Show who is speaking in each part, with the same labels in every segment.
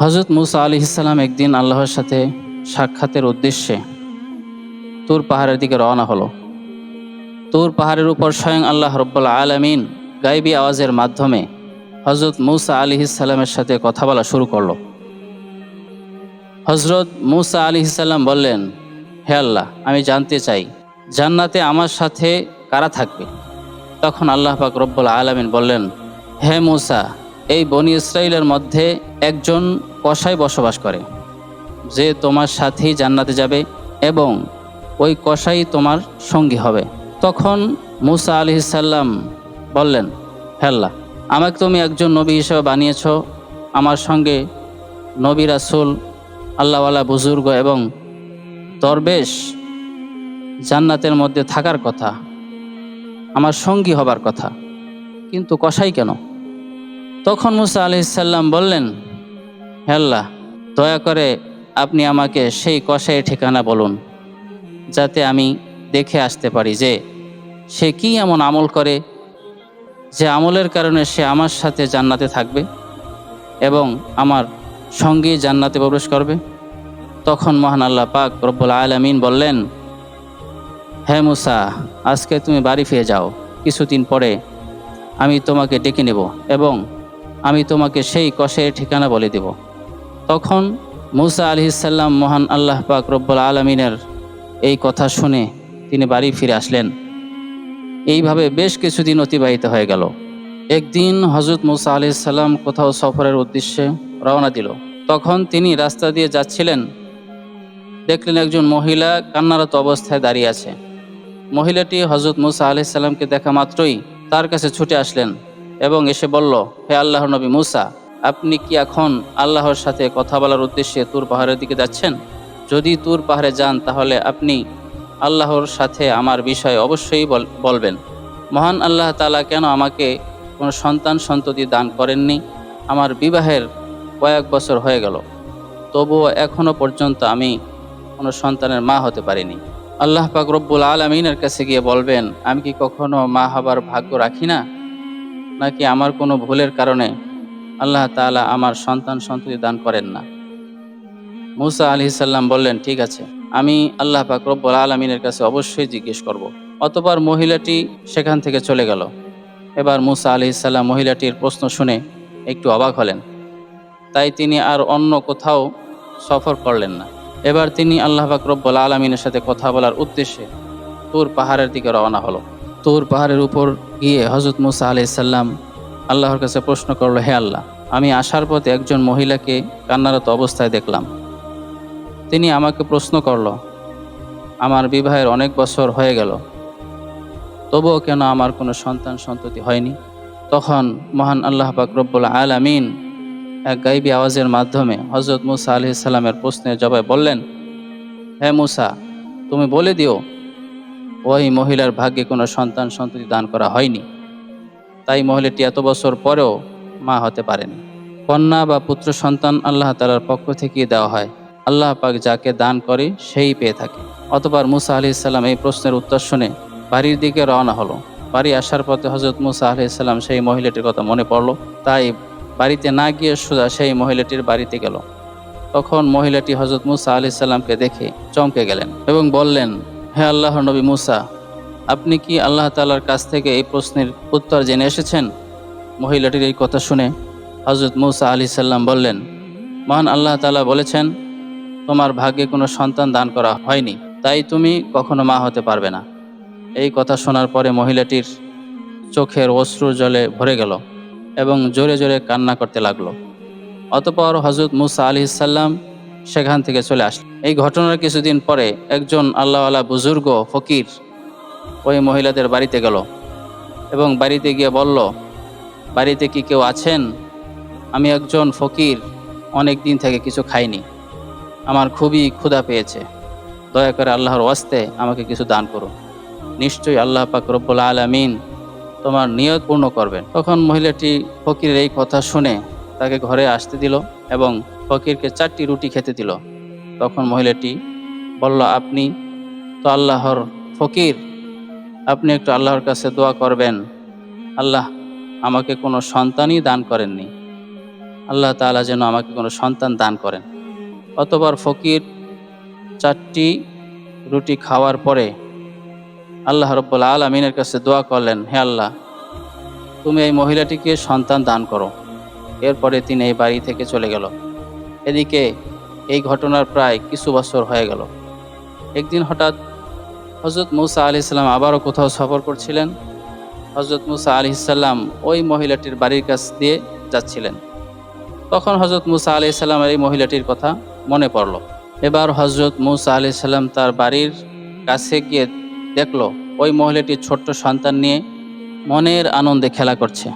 Speaker 1: হজরত মুসা আলি ইসলাম একদিন আল্লাহর সাথে সাক্ষাতের উদ্দেশ্যে তুর পাহাড়ের দিকে রওনা হলো। তুর পাহাড়ের উপর স্বয়ং আল্লাহ রব্বুল আলমিন গাইবি আওয়াজের মাধ্যমে হজরত মুসা আলি ইসাল্লামের সাথে কথা বলা শুরু করল। হজরত মুসা আলি ইসাল্লাম বললেন, হে আল্লাহ, আমি জানতে চাই, জান্নাতে আমার সাথে কারা থাকবে? তখন আল্লাহ পাক রব্বুল আলমিন বললেন, হে মুসা এই বনি ইসরায়েলের মধ্যে একজন কসাই বসবাস করে, যে তোমার সাথেই জান্নাতে যাবে এবং ওই কসাই তোমার সঙ্গী হবে। তখন মুসা আলি সাল্লাম বললেন, হেল্লা, আমাকে তুমি একজন নবী হিসেবে বানিয়েছ। আমার সঙ্গে নবী রাসুল, আল্লাহওয়ালা বুজুর্গ এবং দরবেশ জান্নাতের মধ্যে থাকার কথা, আমার সঙ্গী হবার কথা। কিন্তু কসাই কেন? তখন মুসা আলহিসাল্লাম বললেন হেল্লা দয়া করে আপনি আমাকে সেই কষাইয়ের ঠিকানা বলুন, যাতে আমি দেখে আসতে পারি যে সে কি এমন আমল করে যে আমলের কারণে সে আমার সাথে জান্নাতে থাকবে এবং আমার সঙ্গে জান্নাতে প্রবেশ করবে। তখন মহান আল্লাহ পাক রব্বুল আলমিন বললেন হ্যাঁ মুসা, আজকে তুমি বাড়ি ফিরে যাও, কিছুদিন পরে আমি তোমাকে ডেকে নেব এবং আমি তোমাকে সেই কষের ঠিকানা বলে দেব। তখন মুসা আলহিসাল্লাম মহান আল্লাহ পাক রব্বুল আলমিনের এই কথা শুনে তিনি বাড়ি ফিরে আসলেন। এইভাবে বেশ কিছুদিন অতিবাহিত হয়ে গেল। একদিন হজরত মুসা আলহিসাল্লাম কোথাও সফরের উদ্দেশ্যে রওনা দিল। তখন তিনি রাস্তা দিয়ে যাচ্ছিলেন। দেখলেন একজন মহিলা কান্নারত অবস্থায় দাঁড়িয়ে আছে। মহিলাটি হজরত মুসা আলহিসাল্লামকে দেখা মাত্রই তার কাছে ছুটে আসলেন। এবং এসে বলল, হে আল্লাহর নবী মুসা, আপনি কি এখন আল্লাহর সাথে কথা বলার উদ্দেশ্যে তুর পাহাড়ের দিকে যাচ্ছেন? যদি তুর পাহাড়ে যান, তাহলে আপনি আল্লাহর সাথে আমার বিষয়ে অবশ্যই বলবেন। মহান আল্লাহ তালা কেন আমাকে কোনো সন্তান সন্ততি দান করেননি? আমার বিবাহের কয়েক বছর হয়ে গেল। তবুও এখনও পর্যন্ত আমি কোনো সন্তানের মা হতে পারিনি। আল্লাহ পাক রব্বুল আলমিনের কাছে গিয়ে বলবেন, আমি কি কখনো মা হবার ভাগ্য রাখি না? নাকি আমার কোনো ভুলের কারণে আল্লাহ তালা আমার সন্তান সন্ততি দান করেন না? মুসা আলি সাল্লাম বললেন, ঠিক আছে, আমি আল্লাহ পাক রব্বুল আলমিনের কাছে অবশ্যই জিজ্ঞেস করব। অতবার মহিলাটি সেখান থেকে চলে গেল। এবার মুসা আলি সাল্লাম মহিলাটির প্রশ্ন শুনে একটু অবাক হলেন। তাই তিনি আর অন্য কোথাও সফর করলেন না। এবার তিনি আল্লাহ পাক রব্বুল আলমিনের সাথে কথা বলার উদ্দেশ্যে তুর পাহাড়ের দিকে রওনা হলো। তুর পাহাড়ের উপর গিয়ে হজরত মুসা আলি সাল্লাম আল্লাহর কাছে প্রশ্ন করল, হে আল্লাহ, আমি আসার পথে একজন মহিলাকে কান্নারত অবস্থায় দেখলাম। তিনি আমাকে প্রশ্ন করল, আমার বিবাহের অনেক বছর হয়ে গেল, তবুও কেন আমার কোনো সন্তান সন্ততি হয়নি? তখন মহান আল্লাহ পাক রব্বুল আলামিন এক গাইবি আওয়াজের মাধ্যমে হজরত মুসা আলি সাল্লামের প্রশ্নের জবাবে বললেন, হে মুসা, তুমি বলে দিও ওই মহিলার ভাগ্যে কোনো সন্তান সন্ততি দান করা হয়নি। তাই মহিলাটি এত বছর পরেও মা হতে পারেনি। কন্যা বা পুত্র সন্তান আল্লাহ তালার পক্ষ থেকে দেওয়া হয়। আল্লাহ পাক যাকে দান করে সেই পেয়ে থাকে। অতবার মুসা আলি ইসলাম এই প্রশ্নের উত্তর শুনে বাড়ির দিকে রওনা হলো। বাড়ি আসার পথে হজরত মুসা আলি ইসলাম সেই মহিলাটির কথা মনে পড়ল। তাই বাড়িতে না গিয়ে সোজা সেই মহিলাটির বাড়িতে গেল। তখন মহিলাটি হজরত মুসা আলি সাল্লামকে দেখে চমকে গেলেন এবং বললেন হে আল্লাহ নবী মুসা, আপনি কি আল্লাহ তালার কাছ থেকে এই প্রশ্নের উত্তর জেনে এসেছেন? মহিলাটির এই কথা শুনে হজরত মুসা আলি সাল্লাম বললেন, মহান আল্লাহ তালা বলেছেন, তোমার ভাগ্যে কোনো সন্তান দান করা হয়নি, তাই তুমি কখনো মা হতে পারবে না। এই কথা শোনার পরে মহিলাটির চোখের অশ্রু জলে ভরে গেল এবং জোরে জোরে কান্না করতে লাগল। অতপর হজরত মুসা আলি সাল্লাম সেখান থেকে চলে আসলেন এই ঘটনার কিছুদিন পরে একজন আল্লাহওয়ালা বুজুর্গ ফকির ওই মহিলাদের বাড়িতে গেল এবং বাড়িতে গিয়ে বলল, বাড়িতে কি কেউ আছেন? আমি একজন ফকির, অনেক দিন থেকে কিছু খাইনি। আমার খুবই ক্ষুধা পেয়েছে। দয়া করে আল্লাহর ওয়াস্তে আমাকে কিছু দান করুন নিশ্চয়ই আল্লাহ পাক রব্বুল আলমিন তোমার নিয়ত পূর্ণ করবেন। তখন মহিলাটি ফকিরের এই কথা শুনে তাকে ঘরে আসতে দিল এবং ফকিরকে চারটি রুটি খেতে দিল। তখন মহিলাটি বলল, আপনি তো আল্লাহর ফকির। আপনি একটু আল্লাহর কাছে দোয়া করবেন। আল্লাহ আমাকে কোনো সন্তানই দান করেননি। আল্লাহ তাআলা যেন আমাকে কোনো সন্তান দান করেন। অতবার ফকির চারটি রুটি খাওয়ার পরে আল্লাহ রব্বুল আলমিনের কাছে দোয়া করলেন, হে আল্লাহ, তুমি এই মহিলাটিকে সন্তান দান করো। এরপরে তিনি এই বাড়ি থেকে চলে গেল। এদিকে এই ঘটনার প্রায় কিছু বছর হয়ে গেল। একদিন হঠাৎ হজরত মুসা আলি ইসলাম আবারও কোথাও সফর করছিলেন। হজরত মুসা আলি ইসাল্লাম ওই মহিলাটির বাড়ির কাছ দিয়ে যাচ্ছিলেন। তখন হজরত মুসা আলি ইসাল্লামের এই মহিলাটির কথা মনে পড়ল। এবার হজরত মুসা আলি সাল্লাম তার বাড়ির কাছে গিয়ে দেখল ওই মহিলাটি ছোট্ট সন্তান নিয়ে মনের আনন্দে খেলা করছে।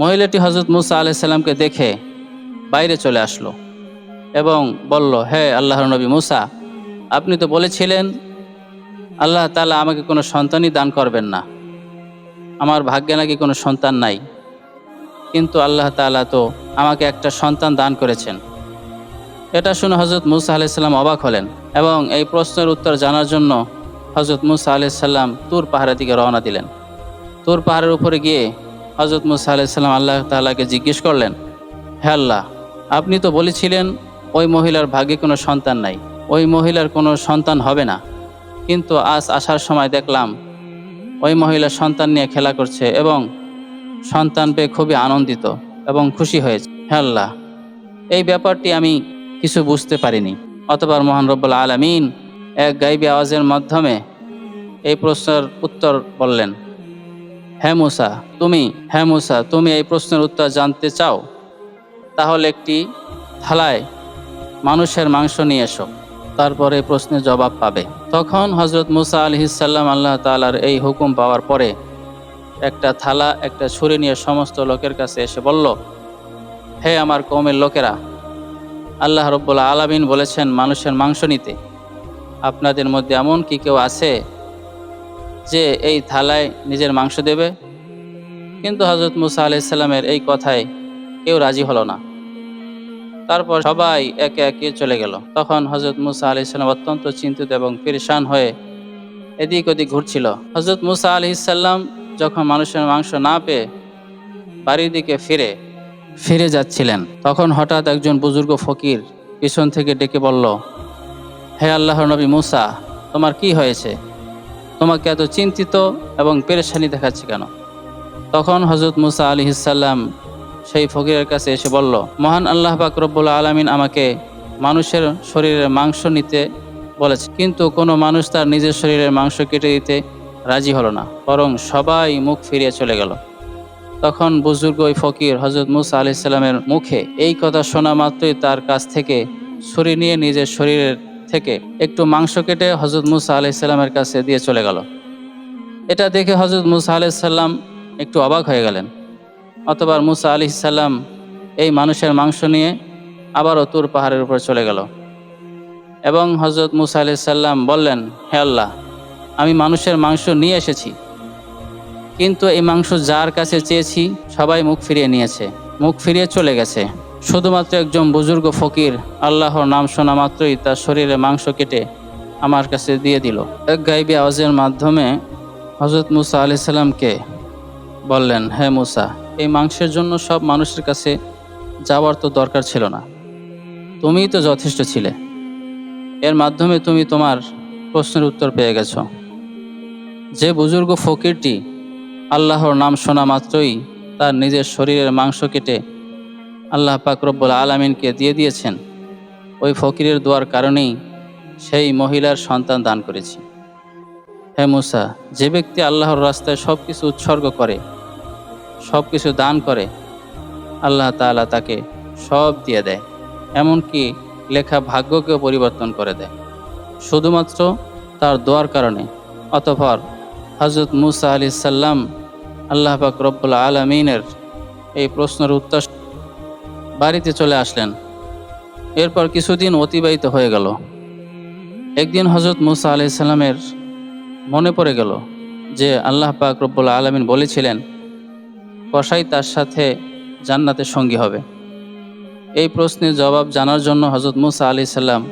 Speaker 1: মহিলাটি হজরত মুসা আলি সাল্লামকে দেখে বাইরে চলে আসলো এবং বলল, হে আল্লাহর নবী মুসা, আপনি তো বলেছিলেন, আল্লাহ তালা আমাকে কোনো সন্তানই দান করবেন না। আমার ভাগ্যে নাকি কোনো সন্তান নাই। কিন্তু আল্লাহ তালা তো আমাকে একটা সন্তান দান করেছেন। এটা শুনে হজরত মুসা আলাইসাল্লাম অবাক হলেন এবং এই প্রশ্নের উত্তর জানার জন্য হজরত মুসা আলাইসাল্লাম তুর পাহাড়ের দিকে রওনা দিলেন। তুর পাহাড়ের উপরে গিয়ে হজরত মুসা আলাইসাল্লাম আল্লাহ তাআলাকে জিজ্ঞেস করলেন, হে আল্লাহ আপনি তো বলেছিলেন, ওই মহিলার ভাগ্যে কোনো সন্তান নাই, ওই মহিলার কোনো সন্তান হবে না। কিন্তু আজ আসার সময় দেখলাম, ওই মহিলা সন্তান নিয়ে খেলা করছে এবং সন্তান পেয়ে খুবই আনন্দিত এবং খুশি হয়েছে। হে আল্লাহ, এই ব্যাপারটি আমি কিছু বুঝতে পারিনি। অতবার মহান রব্বুল আলমিন এক গাইবী আওয়াজের মাধ্যমে এই প্রশ্নের উত্তর বললেন হ্যাঁ মুসা, তুমি হ্যাঁ মুসা, তুমি এই প্রশ্নের উত্তর জানতে চাও? তাহলে একটি থালায় মানুষের মাংস নিয়ে এসো। তারপরে প্রশ্নের জবাব পাবে। তখন হজরত মুসা আলহিসাল্লাম আল্লাহ তালার এই হুকুম পাওয়ার পরে একটা থালা, একটা ছুরি নিয়ে সমস্ত লোকের কাছে এসে বলল, হে আমার কৌমের লোকেরা, আল্লাহ রব্বুল্লা আলামিন বলেছেন মানুষের মাংস নিতে। আপনাদের মধ্যে এমন কি কেউ আছে যে এই থালায় নিজের মাংস দেবে? কিন্তু হজরত মুসা আলাইসাল্লামের এই কথায় কেউ রাজি হলো না। তারপর সবাই একে একে চলে গেল। তখন হজরত মুসা আলাইসাল্লাম অত্যন্ত চিন্তিত এবং পরেশান হয়ে এদিক ওদিক ঘুরছিল। হজরত মুসা আলহিসাল্লাম যখন মানুষের মাংস না পেয়ে বাড়ির দিকে ফিরে ফিরে যাচ্ছিলেন, তখন হঠাৎ একজন বুজুর্গ ফকির পিছন থেকে ডেকে বলল, হে আল্লাহর নবী মুসা, তোমার কি হয়েছে? তোমাকে এত চিন্তিত এবং পেরেশানি দেখাচ্ছে কেন? তখন হজরত মুসা আলী ইসাল্লাম সেই ফকিরের কাছে এসে বলল, মহান আল্লাহ পাক রব্বুল আলমিন আমাকে মানুষের শরীরের মাংস নিতে বলেছে, কিন্তু কোনো মানুষ তার নিজের শরীরের মাংস কেটে দিতে রাজি হলো না, বরং সবাই মুখ ফিরিয়ে চলে গেল। তখন বুজুর্গ ওই ফকির হজরত মুসা আলি সাল্লামের মুখে এই কথা শোনা মাত্রই তার কাছ থেকে ছুরি নিয়ে নিজের শরীরের থেকে একটু মাংস কেটে হজরত মুসা আলি সাল্লামের কাছে দিয়ে চলে গেল। এটা দেখে হজরত মুসা আলি সাল্লাম একটু অবাক হয়ে গেলেন। অতবার মুসা আলি সাল্লাম এই মানুষের মাংস নিয়ে আবারও তুর পাহাড়ের উপর চলে গেল। এবং হজরত মুসা আলি সাল্লাম বললেন, হে আল্লাহ, আমি মানুষের মাংস নিয়ে এসেছি। কিন্তু এই মাংস যার কাছে চেয়েছি, সবাই মুখ ফিরিয়ে নিয়েছে, মুখ ফিরিয়ে চলে গেছে। শুধুমাত্র একজন বুজুর্গ ফকির আল্লাহর নাম শোনা মাত্রই তার শরীরে মাংস কেটে আমার কাছে দিয়ে দিল। এক গাইবী আওয়াজের মাধ্যমে হজরত মুসা আলি সাল্লামকে বললেন, হে মুসা এই মাংসের জন্য সব মানুষের কাছে যাওয়ার তো দরকার ছিল না। তুমিই তো যথেষ্ট ছিলে। এর মাধ্যমে তুমি তোমার প্রশ্নের উত্তর পেয়ে গেছ। যে বুজুর্গ ফকিরটি আল্লাহর নাম শোনা মাত্রই তার নিজের শরীরের মাংস কেটে আল্লাহ পাক রব্বুল আলমিনকে দিয়ে দিয়েছেন, ওই ফকিরের দোয়ার কারণেই সেই মহিলার সন্তান দান করেছি। হে মুসা, যে ব্যক্তি আল্লাহর রাস্তায় সব কিছু উৎসর্গ করে সব কিছু দান করে, আল্লাহ তাআলা তাকে সব দিয়ে দেয়, এমনকি লেখা ভাগ্যকেও পরিবর্তন করে দেয়। শুধুমাত্র তার দোয়ার কারণে, অতঃপর হজরত মুসা আলি সাল্লাম আল্লাহ পাক রব্বুল আলমিনের এই প্রশ্নের উত্তর বাড়িতে চলে আসলেন। এরপর কিছুদিন অতিবাহিত হয়ে গেল। একদিন হজরত মুসা আলি সাল্লামের মনে পড়ে গেল যে আল্লাহ পাক রব্বুল আলমিন বলেছিলেন কসাই তার সাথে জান্নাতের সঙ্গী হবে। এই প্রশ্নের জবাব জানার জন্য হজরত মুসা আলি সাল্লাম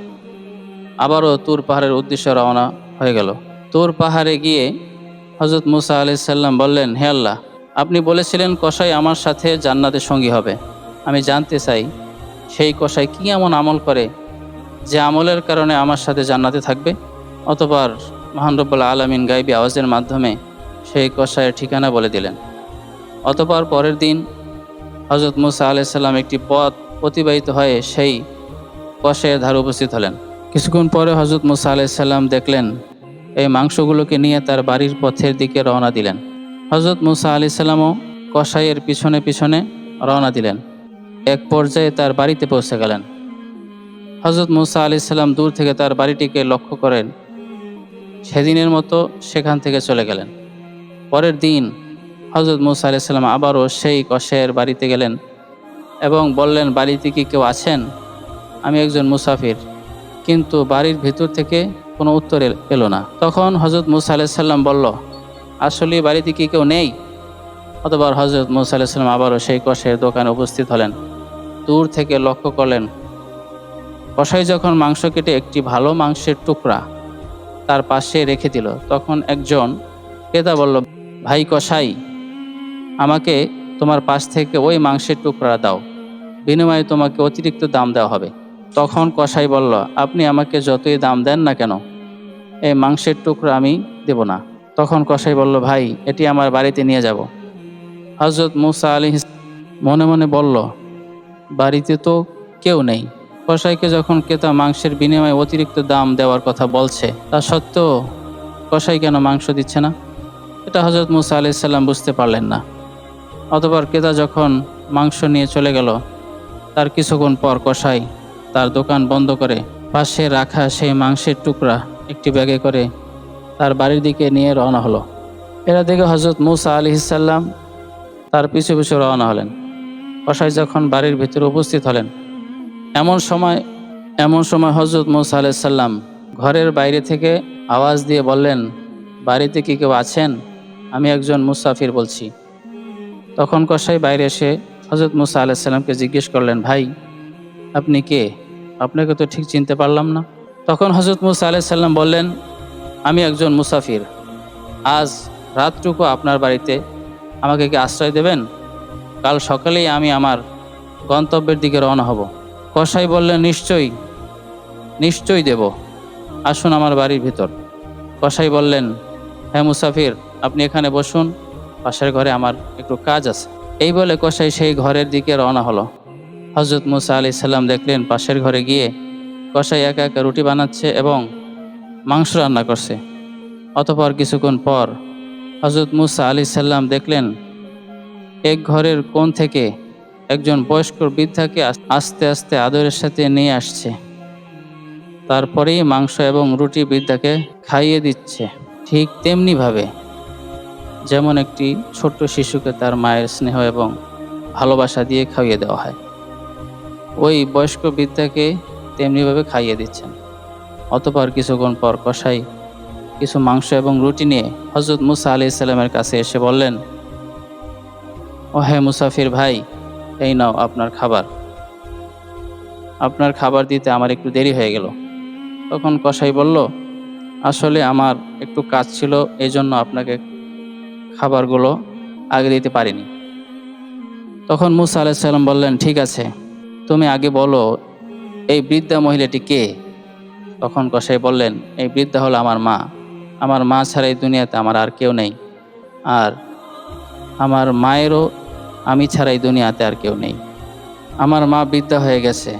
Speaker 1: আবারও তুর পাহাড়ের উদ্দেশ্যে রওনা হয়ে গেল। তুর পাহাড়ে গিয়ে হজরত মুসা আলি সাল্লাম বললেন, হে আল্লাহ, আপনি বলেছিলেন কসাই আমার সাথে জান্নাতের সঙ্গী হবে। আমি জানতে চাই, সেই কষাই কি এমন আমল করে যে আমলের কারণে আমার সাথে জান্নাতে থাকবে? অতবার মহান রব্বুল আলমিন গাইবি আওয়াজের মাধ্যমে সেই কষায়ের ঠিকানা বলে দিলেন। অতপর পরের দিন হজরত মুসা আলাইসাল্লাম একটি পথ অতিবাহিত হয়ে সেই কষায়ের ধারে উপস্থিত হলেন। কিছুক্ষণ পরে হজরত মুসা আলাইসাল্লাম দেখলেন, এই মাংসগুলোকে নিয়ে তার বাড়ির পথের দিকে রওনা দিলেন। হজরত মুসা আলাইসাল্লামও কষাইয়ের পিছনে পিছনে রওনা দিলেন। এক পর্যায়ে তার বাড়িতে পৌঁছে গেলেন। হজরত মুসা আলাইসাল্লাম দূর থেকে তার বাড়িটিকে লক্ষ্য করেন। সেদিনের মতো সেখান থেকে চলে গেলেন। পরের দিন হজরত মুসা আলাইসাল্লাম আবারও সেই কষাইয়ের বাড়িতে গেলেন এবং বললেন, বাড়িতে কি কেউ আছেন? আমি একজন মুসাফির। কিন্তু বাড়ির ভিতর থেকে কোনো উত্তর এলো না। তখন হজরত মুসা আলাইসাল্লাম বলল, আসলে বাড়িতে কি কেউ নেই? অতবার হজরত মুসা আলাইসাল্লাম আবারও সেই কষের দোকানে উপস্থিত হলেন। দূর থেকে লক্ষ্য করলেন কষাই যখন মাংস কেটে একটি ভালো মাংসের টুকরা তার পাশে রেখে দিল, তখন একজন ক্রেতা বলল, ভাই কষাই আমাকে তোমার পাশ থেকে ওই মাংসের টুকরা দাও। বিনিময়ে তোমাকে অতিরিক্ত দাম দেওয়া হবে। তখন কসাই বলল, আপনি আমাকে যতই দাম দেন না কেন, এই মাংসের টুকরা আমি দেব না। তখন কসাই বলল, ভাই, এটি আমার বাড়িতে নিয়ে যাব। হজরত মুসা আলী মনে মনে বলল, বাড়িতে তো কেউ নেই। কসাইকে যখন ক্রেতা মাংসের বিনিময়ে অতিরিক্ত দাম দেওয়ার কথা বলছে, তা সত্ত্বেও কসাই কেন মাংস দিচ্ছে না? এটা হজরত মুসা আলি সাল্লাম বুঝতে পারলেন না। অতবার ক্রেতা যখন মাংস নিয়ে চলে গেল, তার কিছুক্ষণ পর কষাই তার দোকান বন্ধ করে পাশে রাখা সেই মাংসের টুকরা একটি ব্যাগে করে তার বাড়ির দিকে নিয়ে রওনা হলো। এরা দেখে হজরত মুসা আলি সাল্লাম তার পিছু পিছু রওনা হলেন। কসাই যখন বাড়ির ভিতরে উপস্থিত হলেন, এমন সময় এমন সময় হজরত মুসা আলাইসাল্লাম ঘরের বাইরে থেকে আওয়াজ দিয়ে বললেন, বাড়িতে কি কেউ আছেন? আমি একজন মুসাফির বলছি। তখন কসাই বাইরে এসে হজরত মুসা আলাইসাল্লামকে জিজ্ঞেস করলেন, ভাই, আপনি কে? আপনাকে তো ঠিক চিনতে পারলাম না। তখন হজরত মুসা আলাইসাল্লাম বললেন, আমি একজন মুসাফির। আজ রাতটুকু আপনার বাড়িতে আমাকে কি আশ্রয় দেবেন? কাল সকালেই আমি আমার গন্তব্যের দিকে রওনা হব। কসাই বললেন, নিশ্চয়ই নিশ্চয়ই দেব। আসুন আমার বাড়ির ভিতর। কসাই বললেন হ্যাঁ মুসাফির, আপনি এখানে বসুন। পাশের ঘরে আমার একটু কাজ আছে। এই বলে কষাই সেই ঘরের দিকে রওনা হলো। হজরত মুসা আলি সাল্লাম দেখলেন পাশের ঘরে গিয়ে কষাই একা একা রুটি বানাচ্ছে এবং মাংস রান্না করছে। অতপর কিছুক্ষণ পর হজরত মুসা আলি সাল্লাম দেখলেন এক ঘরের কোণ থেকে একজন বয়স্ক বৃদ্ধাকে আস্তে আস্তে আদরের সাথে নিয়ে আসছে। তারপরেই মাংস এবং রুটি বৃদ্ধাকে খাইয়ে দিচ্ছে। ঠিক তেমনিভাবে যেমন একটি ছোট্ট শিশুকে তার মায়ের স্নেহ এবং ভালোবাসা দিয়ে খাইয়ে দেওয়া হয়। ওই বয়স্ক বৃদ্ধাকে তেমনিভাবে খাইয়ে দিচ্ছেন। অতপর কিছুক্ষণ পর কষাই কিছু মাংস এবং রুটি নিয়ে হজরত মুসা আলি ইসলামের কাছে এসে বললেন ও হ্যাঁ মুসাফির ভাই, এই নাও আপনার খাবার। আপনার খাবার দিতে আমার একটু দেরি হয়ে গেল। তখন কসাই বলল, আসলে আমার একটু কাজ ছিল এই জন্য আপনাকে খাবারগুলো আগে দিতে পারিনি। তখন মুসা আলাইসাল্লাম বললেন, ঠিক আছে, তুমি আগে বলো, এই বৃদ্ধা মহিলাটি কে? তখন কসাই বললেন, এই বৃদ্ধা হলো আমার মা। আমার মা ছাড়া এই দুনিয়াতে আমার আর কেউ নেই। আর আমার মায়েরও আমি ছাড়া এই দুনিয়াতে আর কেউ নেই। আমার মা বৃদ্ধা হয়ে গেছে।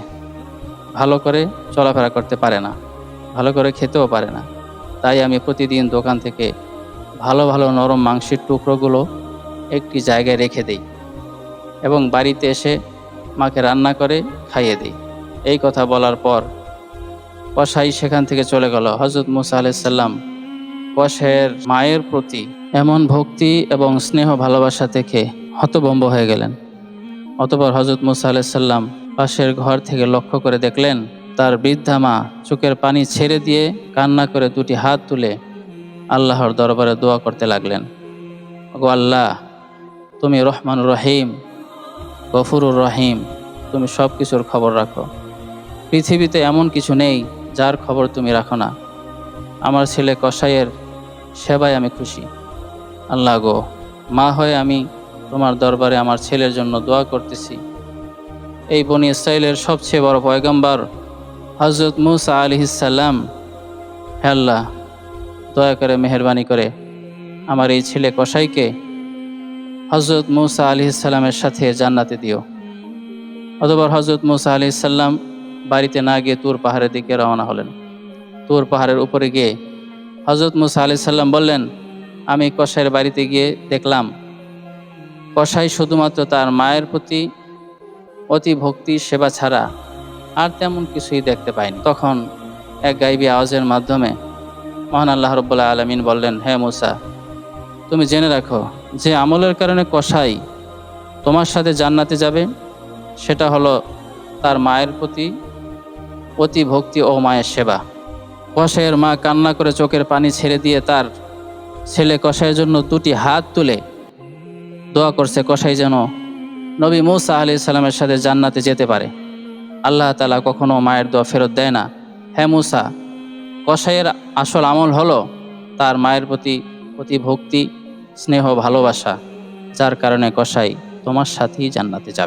Speaker 1: ভালো করে চলাফেরা করতে পারে না। ভালো করে খেতেও পারে না। তাই আমি প্রতিদিন দোকান থেকে ভালো ভালো নরম মাংসের টুকরোগুলো একটি জায়গায় রেখে দেই এবং বাড়িতে এসে মাকে রান্না করে খাইয়ে দিই। এই কথা বলার পর কসাই সেখান থেকে চলে গেল। হজরত মুসা আলাইসাল্লাম কষাইয়ের মায়ের প্রতি এমন ভক্তি এবং স্নেহ ভালোবাসা থেকে হতভম্ব হয়ে গেলেন। অতপর হজরত মুসা আলাইসাল্লাম পাশের ঘর থেকে লক্ষ্য করে দেখলেন, তার বৃদ্ধা মা চোখের পানি ছেড়ে দিয়ে কান্না করে দুটি হাত তুলে আল্লাহর দরবারে দোয়া করতে লাগলেন। গো আল্লাহ, তুমি রহমান রহিম, গফুরুর রহিম, তুমি সব কিছুর খবর রাখো। পৃথিবীতে এমন কিছু নেই যার খবর তুমি রাখো না। আমার ছেলে কসাইয়ের সেবায় আমি খুশি। আল্লাহ গো, মা হয়ে আমি তোমার দরবারে আমার ছেলের জন্য দোয়া করতেছি। এই বনি ইসরায়েলের সবচেয়ে বড় পয়গম্বর হজরত মুসা আলিহিসাল্লাম হে আল্লাহ দয়া করে মেহরবানি করে আমার এই ছেলে কসাইকে হজরত মুসা আলিহিসাল্লামের সাথে জান্নাতে দিও। অতবার হজরত মুসা আলিহিসাল্লাম বাড়িতে না গিয়ে তুর পাহাড়ের দিকে রওনা হলেন। তুর পাহাড়ের উপরে গিয়ে হজরত মুসা আলিহিসাল্লাম বললেন, আমি কসাইয়ের বাড়িতে গিয়ে দেখলাম, কসাই শুধুমাত্র তার মায়ের প্রতি অতি ভক্তি, সেবা ছাড়া আর তেমন কিছুই দেখতে পাইনি তখন এক গাইবী আওয়াজের মাধ্যমে মহান আল্লাহ রব্বুল্লাহ আলমিন বললেন, হে মুসা, তুমি জেনে রাখো যে আমলের কারণে কসাই তোমার সাথে জান্নাতে যাবে। সেটা হলো তার মায়ের প্রতি অতি ভক্তি ও মায়ের সেবা। কসাইয়ের মা কান্না করে চোখের পানি ছেড়ে দিয়ে তার ছেলে কসাইয়ের জন্য দুটি হাত তুলে দোয়া করছে, কসাই যেন নবী মৌসা আলি সাল্লামের সাথে জান্নাতে যেতে পারে। আল্লাহ তালা কখনো মায়ের দোয়া ফেরত দেয় না। হ্যাঁ মুসা কসাইয়ের আসল আমল হলো তার মায়ের প্রতি অতি ভক্তি, স্নেহ, ভালোবাসা, যার কারণে কসাই তোমার সাথেই জান্নাতে যাবে।